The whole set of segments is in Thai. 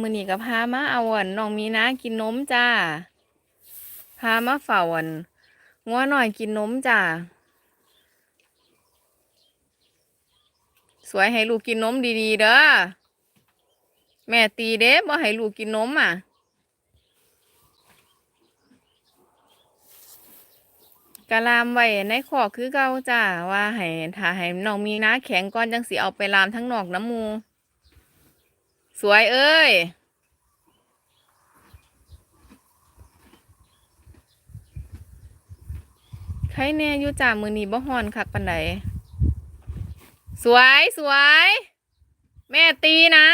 มือนี้ก็พามาเอาอั่นน้องมีนากินนมจ้า พามาเฝ้าอั่นงัวหน่อยกินนมจ้า สวยให้ลูกกินนมดีๆเด้อ แม่ตีเด้บ่ให้ลูกกินนมอะกะลามไว้ในขอกคือเก่าจ้าว่าให้ถ้าให้น้องมีนาแข็งก่อนจังสิเอาไปลามทั้งนอกน้ำมู สวยเอ้ย ใครแน่อยู่จ้ามือนีบ่ฮอนคักปานใดสวยสวย แม่ตีนะ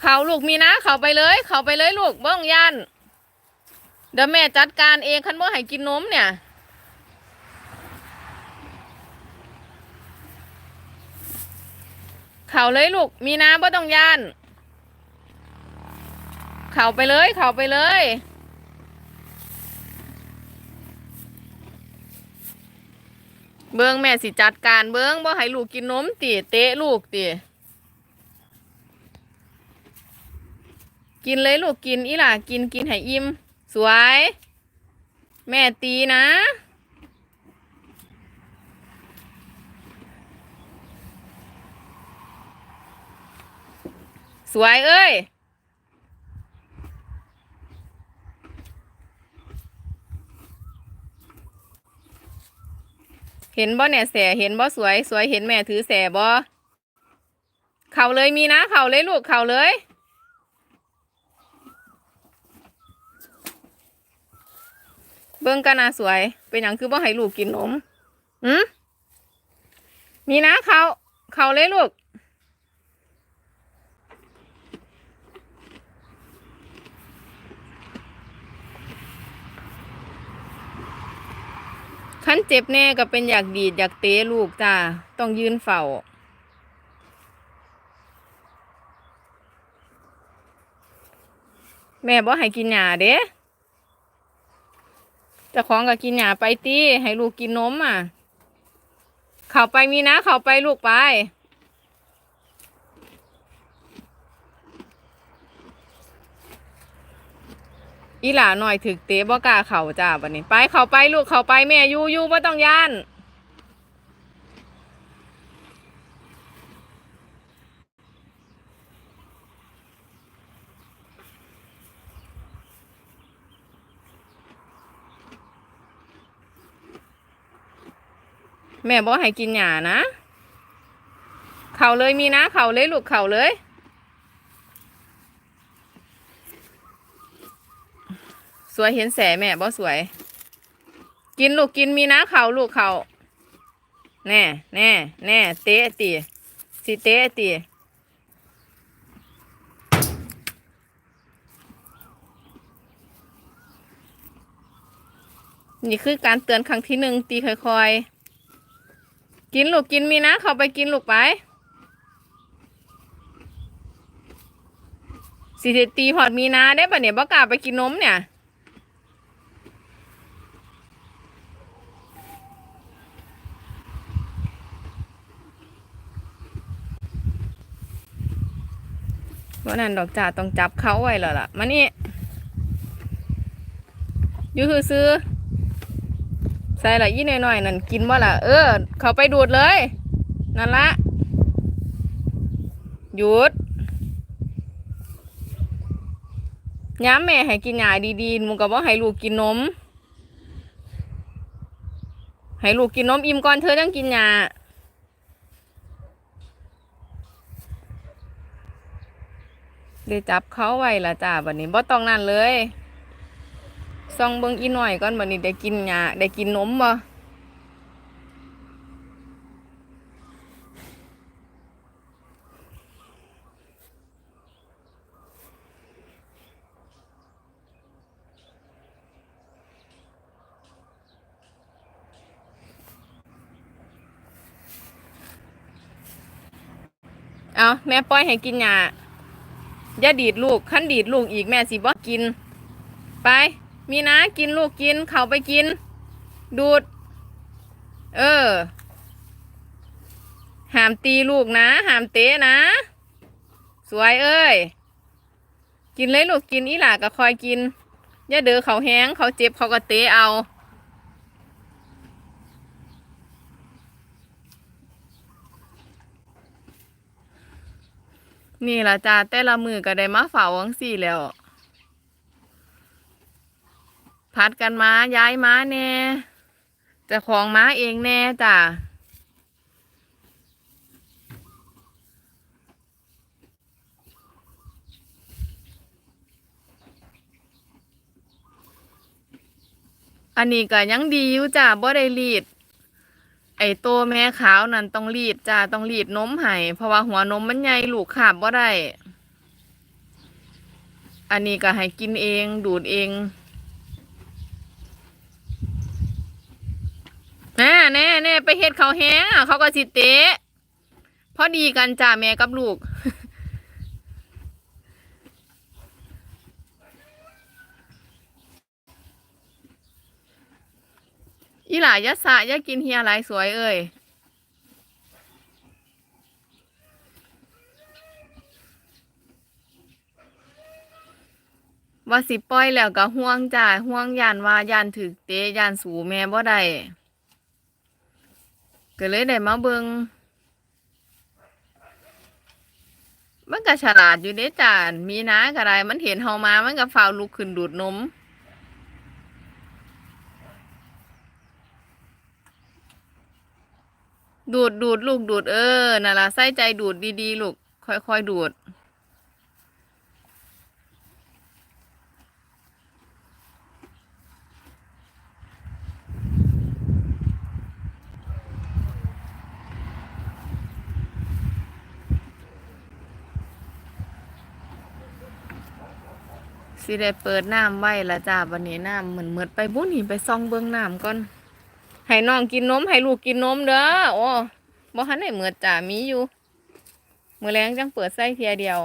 เขาลูกมีนะ เขาไปเลย เขาไปเลยลูกเบิ้งยันเดี๋ยวแม่จัดการเองคันบ่ให้กินนมเนี่ย เขาเลยลูก มีน้ำบ่ต้องย่าน เขาไปเลย เขาไปเลย เบิ้งแม่สิจัดการเบิ้งบ่ให้ลูกกินนมติเตะลูกติกินเลยลูกกินอีหล่ะกินกินให้อิ่ม สวย แม่ตีนะ สวยเอ้ย เห็นบ่เนี่ยแสเห็นบ่สวย สวยเห็นแม่ถือแสบ่เข่าเลยมีนะ เข่าเลยลูก เข่าเลยเบิ่งกันนะสวย เป็นอย่างคือบ่ให้ลูกกินนมหืมมีนะเข่าเข่าเลยลูก ขั้นเจ็บแน่ก็เป็นอยากดีดอยากเตะลูกจ้า ต้องยืนเฝ้าแม่บอกให้กินหยาเด้จะของกับกินหยาไปตีให้ลูกกินนมอะ เข้าไปมีนะ เข้าไปลูกไป อีหลาหน่อยถึกเตะบ่กล้าเข่าจ้าบัดนี้ ไปเข้าไปลูกเข้าไปแม่ยู่ยู่บ่ต้องย่านแม่บอกให้กินหญ้านะ เข่าเลยมีนะ เข่าเลยลูกเข่าเลย สวยเห็นแสแม่บ่สวย กินลูกกินมีนะเข่าลูกเข่าแน่แน่แน่เตะตีสิเตะตีนี่คือการเตือนครั้งที่หนึ่งตีค่อยๆ กินลูกกินมีนะ เขาไปกินลูกไปสิสิตีพอดมีนาได้ปะเนี่ยบ่กล้าไปกินนมเนี่ย วันนั้นดอกจ่าต้องจับเขาไว้แล้วล่ะมานี่อยู่ซื้อใส่ละยี่หน่อยๆนั่นกินว่าล่ะ เออ เขาไปดูดเลย นั่นละหยุดย้ำแม่ให้กินหยาดีๆหมูกับว่าให้ลูกกินนม ให้ลูกกินนมอิ่มก่อนเธอต้องกินหยา ได้จับเขาไว้ละจ้าบัดนี้บ่ต้องนั่นเลยซองเบิ่งอีหน่อยก่อนบัดนี้ได้กินหยาได้กินนมบ่เอาแม่ปล่อยให้กินยา อย่าดีดลูกขั้นดีดลูกอีกแม่สิบ่กิน ไป มีนะกินลูกกิน เขาไปกิน ดูด เออห้ามตีลูกนะห้ามเตะนะ สวยเอ้ย กินเลยลูกกินอีหล่าก็คอยกิน อย่าเด้อเขาแห้งเขาเจ็บเขาก็เตะเอา นี่ละจ้าแต่ละมือก็ได้มาเฝ้าวังสี่แล้ว พัดกันมาย้ายม้าแน่จะของม้าเองแน่จ้ะอันนี้ก็ยังดีอยู่จ้ะบ่ได้รีด ไอ้ตัวแม่ขาวนั่นต้องรีดจ้าต้องรีดนมให้เพราะว่าหัวนมมันใหญ่ลูกขาบบ่ได้ อันนี้ก็ให้กินเองดูดเองแน่แน่แน่ไปเฮ็ดเขาแห้งเขาก็สิเตะพอดีกันจ้าแม่กับลูก อีหล่ายะสะยากินเฮียหลายสวยเอ้ยว่าสิปล่อยแล้วก็ห่วงจ้าห่วงยานว่ายานถึกเตยานสูแม่บ่ได้ก็เลยได้มาเบิงมันก็ฉลาดอยู่เด้จ้ามีนะก็ได้มันเห็นเฮามามันก็ฝ้าวลุกขึ้นดูดนม ดูดดูดลูกดูดเออน่ะล่ะใส่ใจดูดดีๆ ลูก ค่อยๆดูด สิได้เปิดน้ำไว้ละจ้าวันนี้น้ำเหมือนเหมือดไปบุ้นหิไปซองเบิ้งน้ำก่อน ให้น้องกินนมให้ลูกกินนมเด้อโอ้บ่ทันได้เหมือดจ้ามีอยู่มือแรงจังเปิดไส้เทียเดียว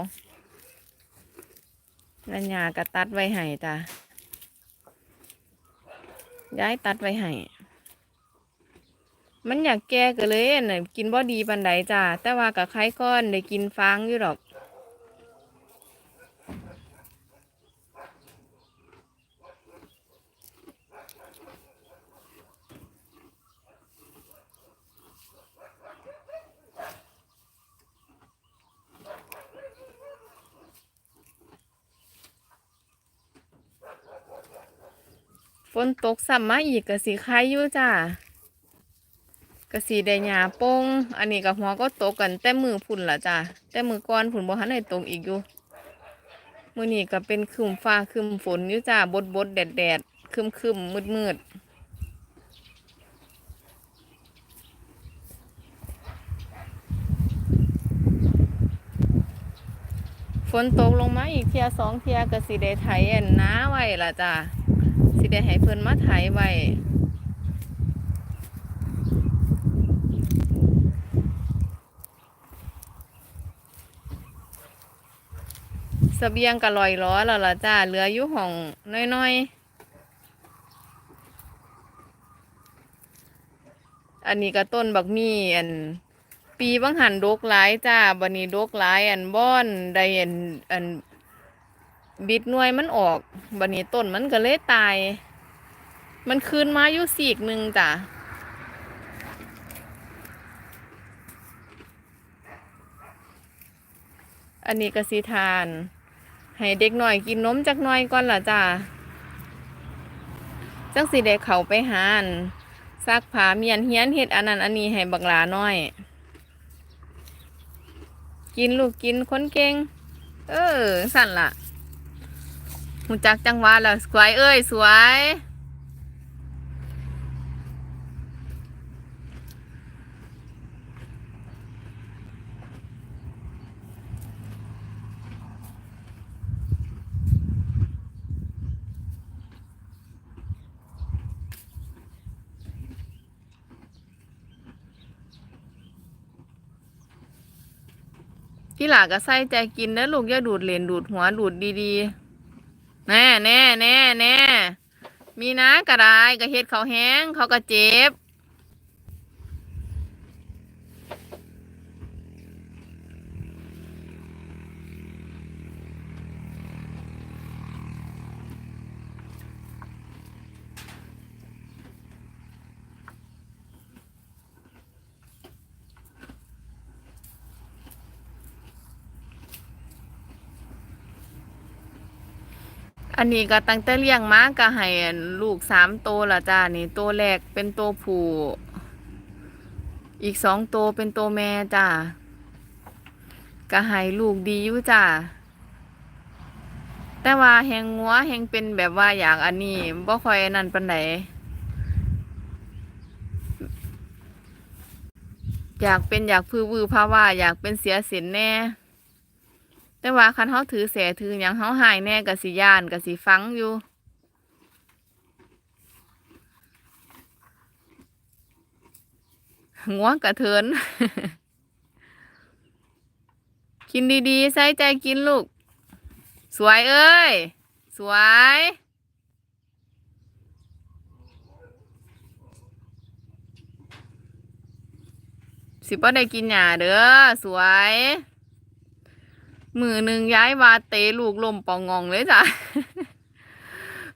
นัญญากระตัดไว้ให้จ้าย้ายตัดไว้ให้มันอยากแก่ก็เลยน่ะกินบ่ดีปันใดจ้าแต่ว่ากับไข่ก้อนได้กินฟางอยู่ดอก ฝนตกซ้ำมาอีกกะสีคายอยู่จ้ากะสีได้หยาโป้งอันนี้กับหัวก็ตกกันแต่มือพุ่นละจ้าแต่มือก้อนพุ่นบ่ทันได้ตกอีกอยู่มือนี้ก็เป็นครึมฟ้าครึมฝนอยู่จ้าบดบดแดดแดดคึมคึมมืดมืดฝนตกลงมาอีกเทียสองเทียกะสีได้ไถอันน้าไว้ละจ้า สิได้ให้เพิ่นมาไถไว้สเสบียงก็ลอยล้อแล้วล่ะจ้าเหลืออยู่ห้องน้อยๆ อันนี้ก็ต้นบักมี่อัน ปีบางหันดกหลายจ้าบันนี้ดกหลายอันบ้อนได้อันอัน บิดหน่วยมันออกบันนี้ต้นมันก็เลยตาย มันคืนมาอยู่สีกหนึ่งจ้ะอันนี้กสิทาน ให้เด็กหน่อยกินนมจักหน่อยก่อนล่ะจ้ะจังสิเด็กเขาไปหานซักผ้าเมียนเฮียนเฮ็ดอันนั้นอันนี้ให้บักลาน้อย กินลูกกินคนเก่ง เออ สั่นล่ะ หูจักจังหวะแล้วสวยเอ้ยสวยพี่หลาก็ใส่ใจกินนะลูกอย่าดูดเหรนดูดหัวดูดดีๆ แน่แน่แน่แน่มีนะกระไดกระเฮ็ดเขาแห้งเขาก็เจ็บ อันนี้ก็ตั้งแต่เลี้ยงมาก็ให้ลูกสามโตวละจ้านี่ตัวแรกเป็นตัวผู้ อีกสองตัวเป็นตัวแม่จ้าก็ให้ลูกดีอยู่จ้าแต่ว่าแหงงัวแหงเป็นแบบว่าอย่างอันนี้บ่ค่อยนั่นปานใดอยากเป็นอยากพือวือภาวาอยากเป็นเสียสินแน่ แต่ว่าคันเฮาถือแสถือหยังเฮาหายแน่ก็สิย่านก็สิฟังอยู่งัวกระเทิน กินดีๆ ใส่ใจกินลูก สวยเอ้ย สวย สิบ่ได้กินหญ้าเด้อ สวย มือหนึ่งย้ายวาเตลูกลมปองงองเลยจ้ะ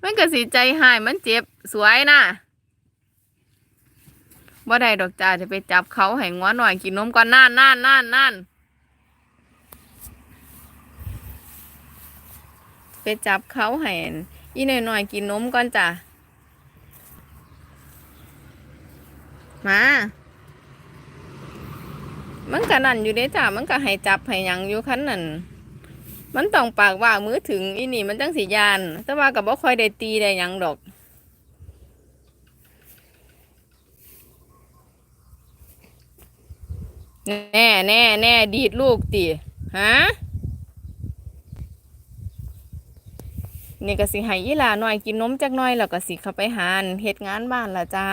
มันก็สิใจหายมันเจ็บสวยนะบ่ได้ดอกจ้าจะไปจับเขาให้งัวหน่อยกินนมก่อนน่านน่านน่านน่านไปจับเขาให้อีหน่อยหน่อยกินนมก่อนจ้ะมา มันก็นั่นอยู่เด้จ้ะมันก็ให้จับให้ยังอยู่คันนั่นมันต้องปากว่ามือถึงอีนี่มันจังสียาน แต่ว่าก็บ่ค่อยได้ตีได้ยังดอกแน่แน่แน่ดีดลูกติฮะนี่ก็สิให้ยีลาหน่อยกินนมจักหน่อยแล้วก็สิเข้าไปหานเฮ็ดงานบ้านละจ้า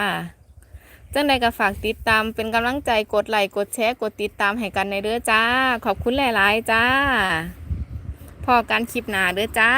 จังใดก็ฝากติดตามเป็นกำลังใจกดไลค์กดแชร์กดติดตามให้กันในเด้อจ้า ขอบคุณหลาย ๆ จ้าพอกันคลิปหนาเด้อจ้า